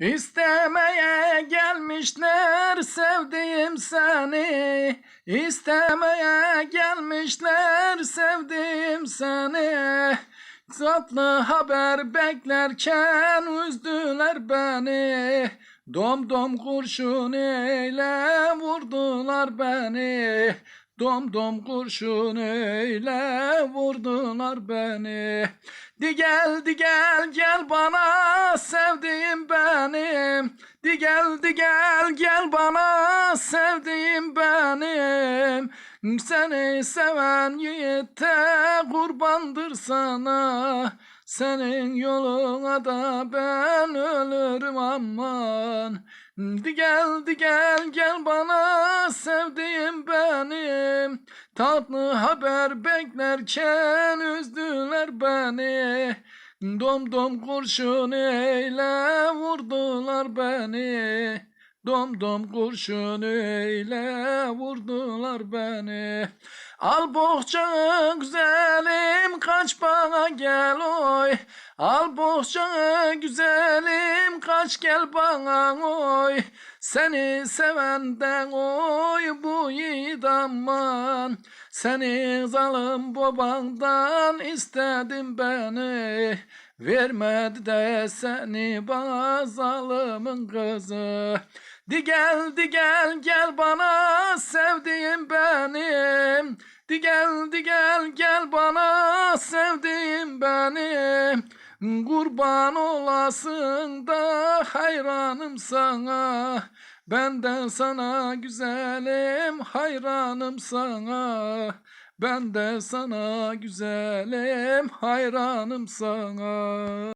İstemeye gelmişler sevdiğim seni. İstemeye gelmişler sevdiğim seni. Tatlı haber beklerken üzdüler beni. Dom dom kurşun ile vurdular beni. Dom dom kurşun ile vurdular beni. Di gel di gel gel bana sevdiğim Di gel di gel gel bana sevdiğim benim. Seni seven yiğite kurbandır sana. Senin yoluna da ben ölürüm aman. Di gel di gel gel bana sevdiğim benim. Tatlı haber beklerken üzdüler beni Dom dom kurşun ile vurdular beni. Dom dom kurşun ile vurdular beni. Al bohçanı güzelim kaç bana gel oy. Al bohçanı güzelim kaç gel bana oy Seni sevenden oy bu yiğit Seni zalim babandan istedim beni. Vermedi de seni bana zalimin kızı Di gel di gel gel bana sevdiğim benim. Di gel di gel gel bana Kurban olasın da hayranım sana. Benden sana güzelim hayranım sana. Ben de sana güzelim hayranım sana